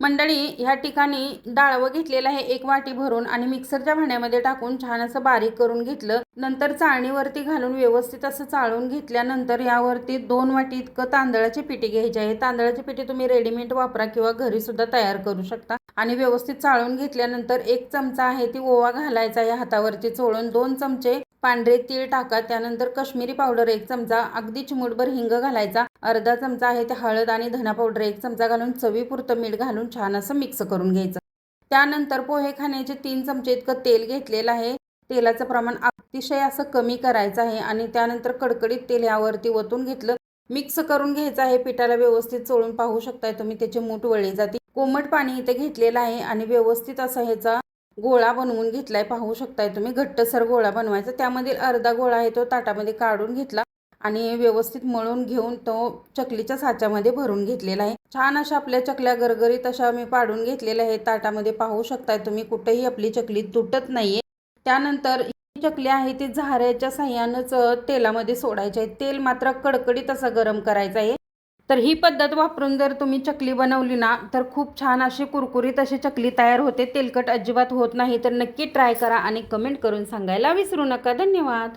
मंडळी ह्या ठिकाणी डाळव घेतलेलं आहे. एक वाटी भरून आणि मिक्सरच्या भांड्यामध्ये टाकून छान असं बारीक करून घेतलं. नंतर चाळणीवरती घालून व्यवस्थित असं चाळून घेतल्यानंतर यावरती दोन वाटी इतकं तांदळाची पिठी घ्यायची आहे. तांदळाची पिठी तुम्ही रेडीमेड वापरा किंवा घरी सुद्धा तयार करू शकता. आणि व्यवस्थित चाळून घेतल्यानंतर एक चमचा आहे ती ओवा घालायचा या हातावरती चोळून. दोन चमचे पांढरे तीळ टाका त्यानंतर कश्मीरी पावडर एक चमचा अगदी चिमूटभर हिंग घालायचा अर्धा चमचा आहे ते हळद आणि धना पावडर एक चमचा घालून चवीपुरतं मीठ घालून छान असं मिक्स करून घ्यायचं. त्यानंतर पोहे खाण्याचे तीन चमचे इतकं तेल घेतलेलं आहे. तेलाचं प्रमाण अतिशय असं कमी करायचं आहे आणि त्यानंतर कडकडीत तेल यावरती ओतून घेतलं. मिक्स करून घ्यायचं आहे. पिठाला व्यवस्थित चोळून पाहू शकताय तुम्ही त्याचे मूठ वळे जाते कोमट पाणी इथे घेतलेलं आहे आणि व्यवस्थित असा ह्याचा गोळा बनवून घेतलाय पाहू शकताय तुम्ही. घट्टसर गोळा बनवायचा. त्यामध्ये अर्धा गोळा आहे तो ताटामध्ये काढून घेतला आणि व्यवस्थित मळून घेऊन तो चकलीच्या साच्यामध्ये भरून घेतलेला आहे. छान अशा आपल्या चकल्या गरगरीत अशा मी पाडून घेतलेल्या आहे ताटामध्ये पाहू शकताय तुम्ही कुठेही आपली चकली तुटत नाहीये. त्यानंतर ही चकली आहे ती झाऱ्याच्या साह्यानंच तेलामध्ये सोडायची आहे. तेल मात्र कडकडीत असं गरम करायचं आहे. तर ही पद्धत वापरून जर तुम्ही चकली बनवली ना तर खूप छान अशी कुरकुरीत अशी चकली तयार होते. तेलकट अजिबात होत नाही. तर नक्की ट्राय करा आणि कमेंट करून सांगायला विसरू नका. धन्यवाद.